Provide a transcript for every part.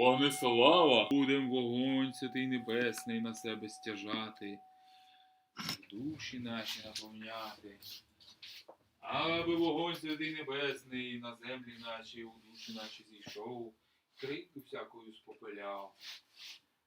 Пане слава! Будем вогонь святий небесний на себе стяжати, душі наші наповняти. Аби вогонь святий небесний на землі наші, у душі наші зійшов, криту всякою спопиляв,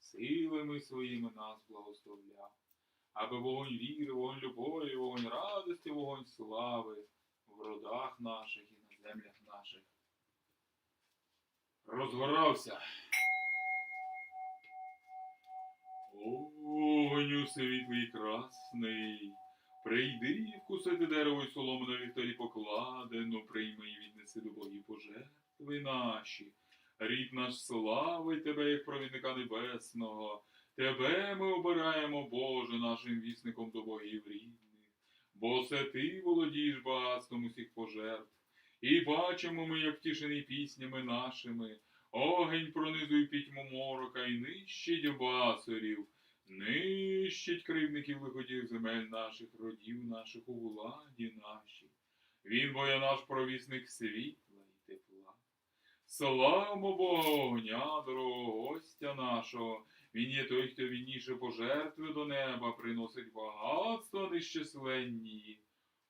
силами своїми нас благословляв. Аби вогонь віри, вогонь любові, вогонь радості, вогонь слави в родах наших і на землях наших розгорався. Огоню світлий красний, прийди вкусити дерево й солому на вівторі покладено, прийми і віднеси до богів пожертви наші. Рід наш славить тебе, як провідника небесного. Тебе ми обираємо, Боже, нашим вісником до богів рідних. Бо це ти володієш багатством усіх пожертв. І бачимо ми, як втішений піснями нашими, огень пронизує пітьму морока і нищить басурів, нищить кривдників лиходів земель наших, родів наших у владі нашій. Він бо є наш провісник світла і тепла. Славмо Бога огня, дорогого гостя нашого. Він є той, хто вінніше пожертви до неба приносить багатства нещасленні.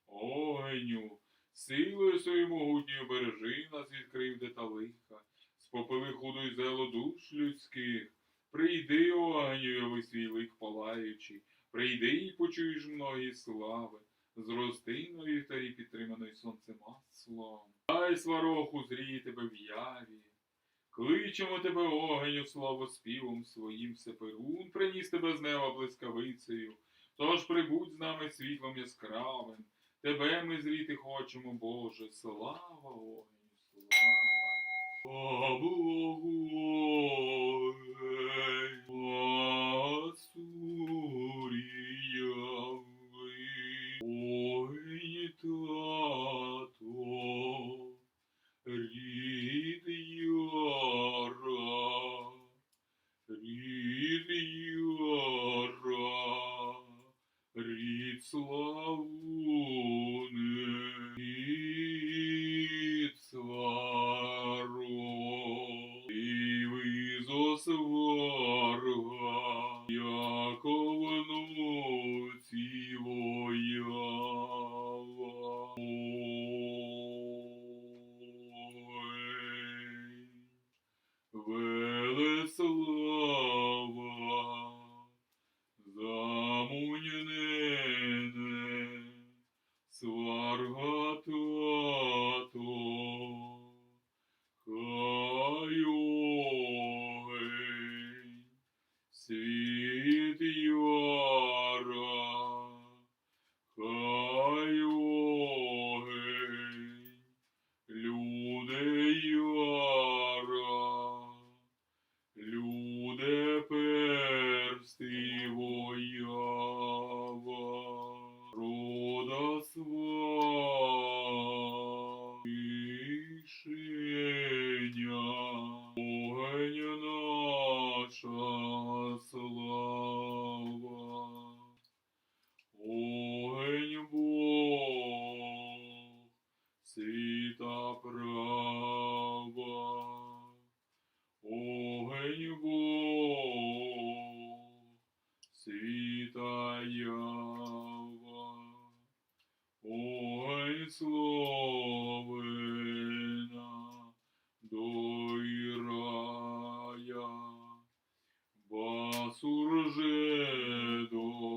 Огню, силою своєю могутньою бережи нас від кривди лиха, спопили худу й зело душ людських. Прийди, огню, свій лик палаючий, прийди і почуєш многі слави, зрости на вівтарі підтриманої сонцем маслом. Дай свароху зріє тебе в яві. Кличемо тебе, огеню, славоспівом своїм Сеперун, приніс тебе з неба блискавицею. Тож прибудь з нами світлом яскравим. Тебе ми зріти хочемо, Боже, слава огню, слава. А світ яра, басур же донава,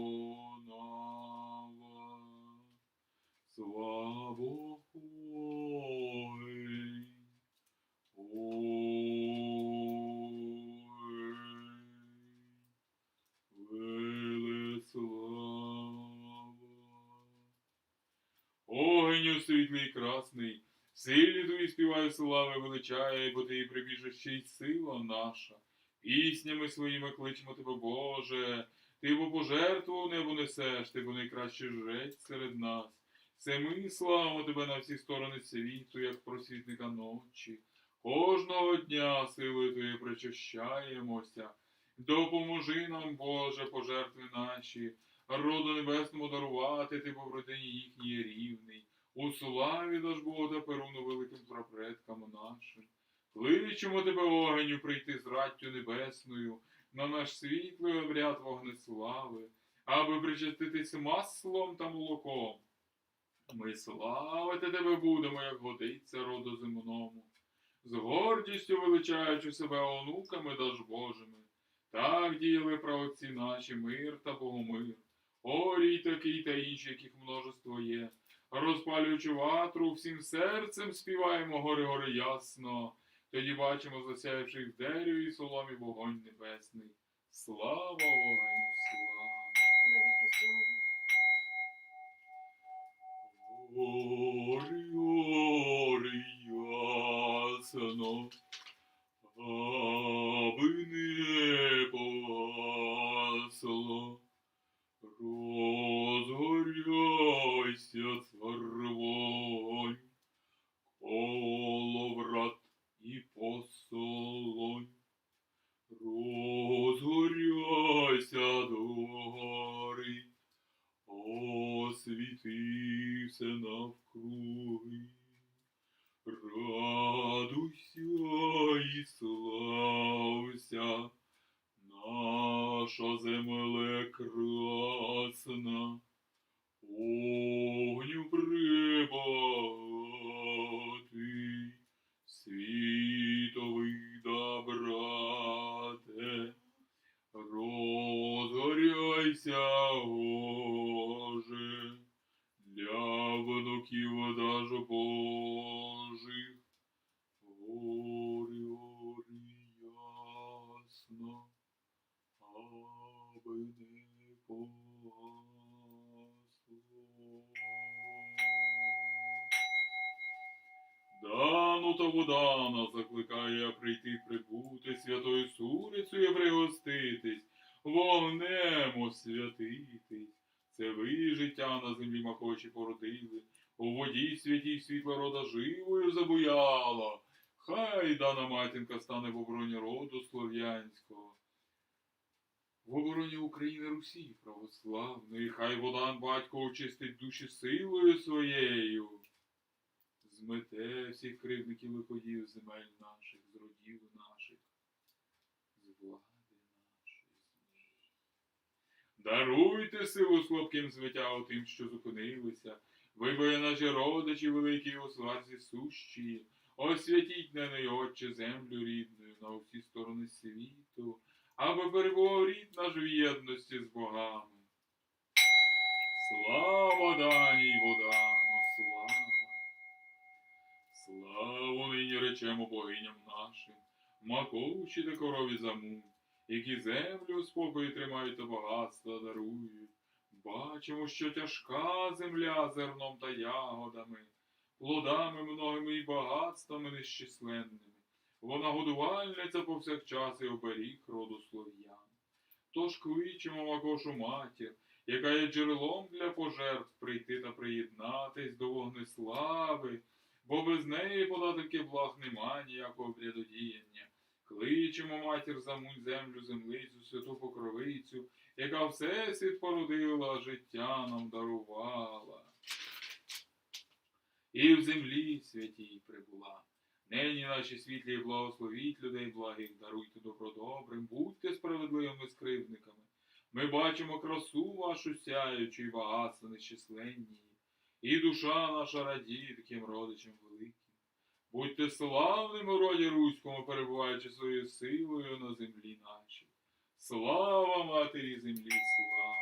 слава огонь, огонь, Велеслава. Огню світлий красний, силі твої співаю слави величає, бо ти і прибіжище й сила наша. Піснями своїми кличемо тебе, Боже, ти бо пожертву в несеш, ти бо найкращий жрець серед нас. Це ми славимо тебе на всі сторони світу, як просвітника ночі. Кожного дня силою твоєю причащаємося. Допоможи нам, Боже, пожертви наші, роду небесному дарувати ти по родині їхній рівний. У славі даж Бога перуну великим прапредкам нашим. Кличемо тебе, огеню, прийти з раттю небесною на наш світлий обряд вогнеслави, аби причаститись маслом та молоком. Ми славити тебе будемо, як годиться роду земному, з гордістю величаючи себе онуками даж Божими. Так діяли праотці наші мир та богомир, орій такий та інші, яких множество є. Розпалюючи ватру, всім серцем співаємо гори гори ясно. Тоді бачимо засяявши в дереві і соломі вогонь небесний. Слава вогню, слава! Навіки слава. Ясно, освітився навкруги. Радуйся і слався, наша земле красна, огню прибагатий, світовий добрате, розгоряйся, Боже, для внуків даже Божих, горі, горі ясно, аби не погасло. Дану та водана закликає прийти прибути святою сурицею пригоститись, вогнем освятитись. Ви життя на землі махочі породили, у воді святій світла рода живою забуяла. Хай дана матінка стане в обороні роду слов'янського. В обороні України Русі православної, хай Водан батько очистить душі силою своєю. Змете всіх кривдників лиходіїв з земель наших, з родів наших, з влади нашої. Даруйте силу слабким звитя тим, що зупинилися. Вибоє наші родичі великі у сварзі сущі. Освятіть на неї, Отче, землю рідною на усі сторони світу, аби перебував рід наш в єдності з богами. Слава даній Водану, слава! Славу нині речемо богиням нашим, маковчі та корові заму, які землю у спокої тримають та багатства дарують. Бачимо, що тяжка земля зерном та ягодами, плодами многими і багатствами нещисленними. Вона годувальниця повсякчас і оберіг роду слов'ян. Тож кличемо Макошу матір, яка є джерелом для пожертв прийти та приєднатись до вогнеслави, бо без неї податки благ нема ніякого врядодіяння. Кличемо матір замунь землю, землицю, святу покровицю, яка всесвіт породила, життя нам дарувала. І в землі святій прибула. Нині наші світлі благословіть людей благих, даруйте добро добрим, будьте справедливими скривдниками. Ми бачимо красу вашу сяючу і багатство нещисленні. І душа наша радіє таким родичам великим. Будьте славним у роді руському, перебуваючи своєю силою на землі нашій. Слава матері землі, слава!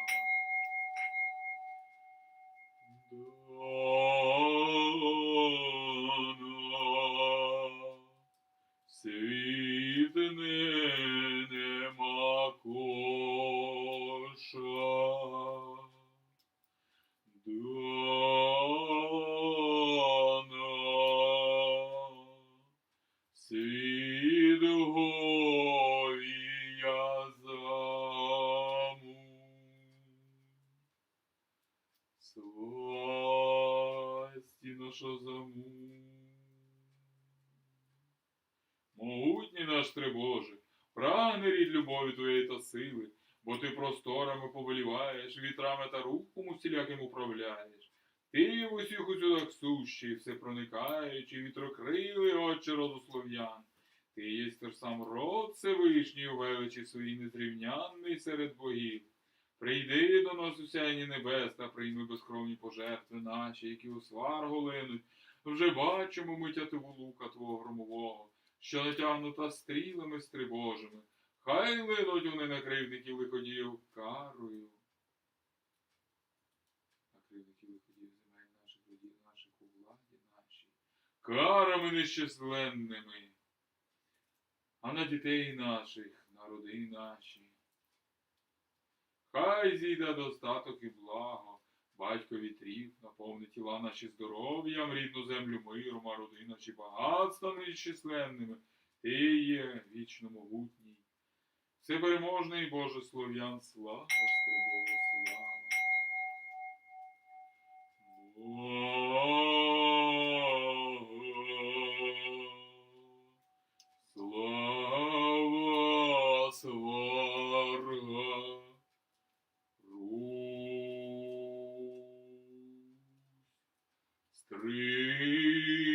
Наша заму. Могутній наш Трибоже, прагне рід любові твоєї та сили, бо ти просторами повеліваєш, вітрами та рухом усіляким управляєш. Ти в усіх усюдах сущий, все проникаючий, вітрокрилий, отче роду слов'ян. Ти єсть сам род Всевишній величі своїй незрівнянний серед богів. Прийди до нас у сяйні небес та прийми безкровні пожертви наші, які у сваргу линуть. Вже бачимо ми тятиву лука твого громового, що натягнута стрілами стрибожими. Хай линуть вони на кривдників лиходіїв карою. На кривдників лиходіїв земель наших водів наших у владі нашій. Карами нещасленними. А на дітей наших, на роди наші. Хай зійде достаток і благо, батько вітрів, наповни тіла наші здоров'ям, рідну землю миром, а роди наші багатствами нещисленними. Ти є вічно могутній. Всепереможний Боже слов'ян, слава Стрибову. Слава Three.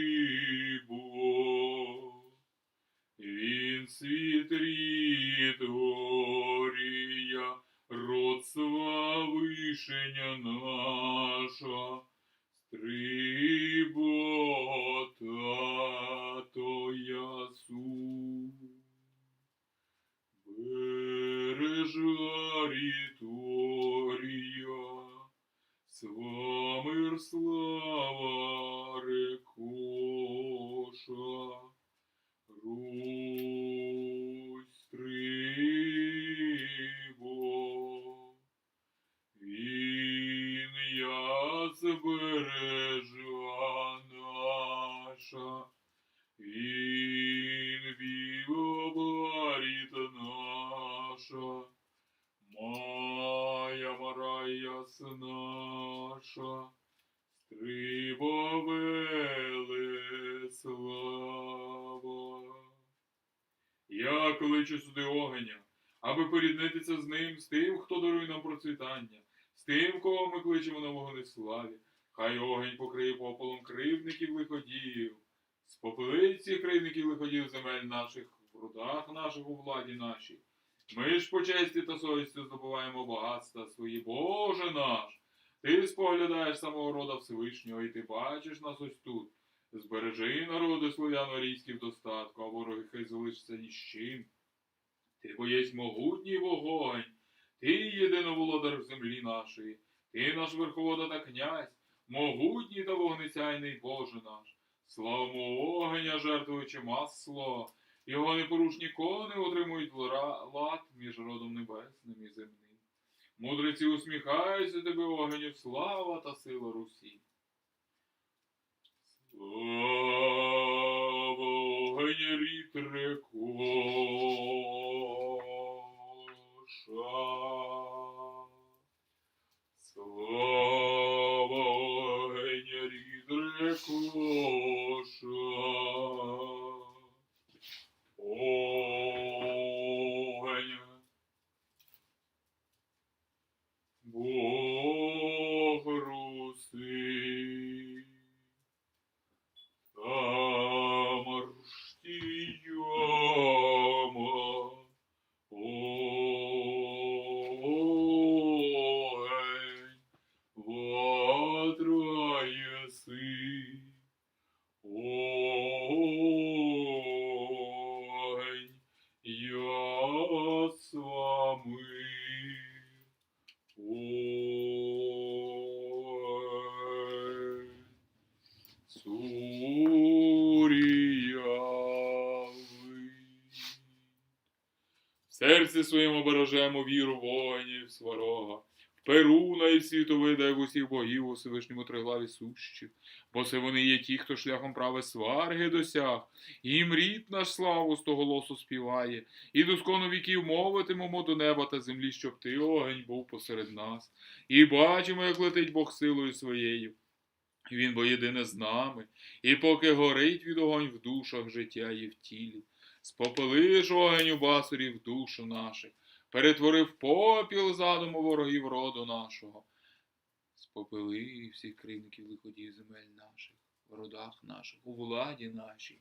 Я кличу сюди огеня, аби поріднитися з ним, з тим, хто дарує нам процвітання, з тим, кого ми кличемо на вогнеславі. Хай огень покриє пополом кривдників лиходіїв, з попелиці кривдників лиходіїв земель наших, в родах наших у владі нашій. Ми ж по честі та совісті здобуваємо багатства свої, Боже наш. Ти споглядаєш самого рода Всевишнього, і ти бачиш нас ось тут. Збережи народи слов'яно-арійські в достатку, а вороги хай залишаться ні з чим. Ти бо єсть могутній вогонь, ти єдиноволодар землі нашої, ти наш верховода та князь, могутній та вогнесяйний Боже наш. Славмо огеня, жертвуючи масло, його непорушні кони отримують лад між родом небесним і земним. Мудреці усміхаються тебе, огеню, слава та сила Русі. Слава огень рід рекоша. В серці своєму бережемо віру воїнів сварога. В Перуна і світовида, як усіх богів у Всевишньому триглаві сущих, бо це вони є ті, хто шляхом прави сварги досяг, їм рід наш славу з того голосу співає, і доскону віків мовитимемо до неба та землі, щоб ти огонь був посеред нас. І бачимо, як летить Бог силою своєю. І Він бо єдине з нами, і поки горить від огонь в душах життя і в тілі. Спопелиш огонь у басурі в душу наших, перетворив попіл задуму ворогів роду нашого. Спопели всіх кривників лиходів земель наших, в родах наших, у владі нашій.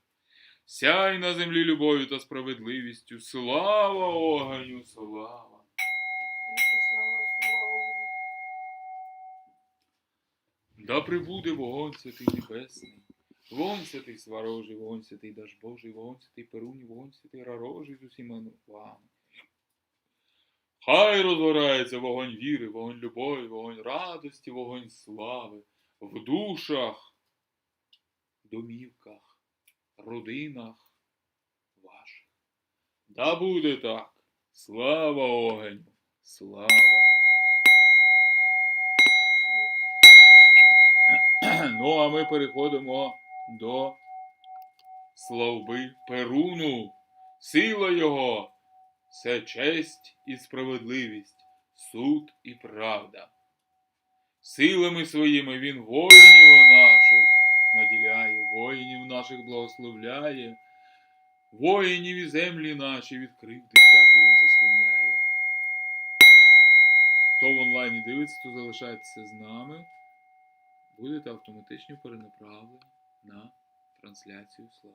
Сяй на землі любов'ю та справедливістю. Слава огню, слава. Да прибуде вогонь святий небесний, вогонь святий сварожий, вогонь святий Дажбожий, вогонь святий Перуні, вогонь святий Рарожий з усіма вами. Хай розгорається вогонь віри, вогонь любові, вогонь радості, вогонь слави в душах, домівках, родинах ваших. Да буде так. Слава огню, слава. Ну, а ми переходимо до славби Перуну. Сила його це честь і справедливість, суд і правда. Силами своїми він воїнів наших наділяє, воїнів наших благословляє, воїнів і землі наші від кривди всякої заслоняє. Хто в онлайні дивиться, то залишайтеся з нами будете автоматично перенаправлені на трансляцію слави.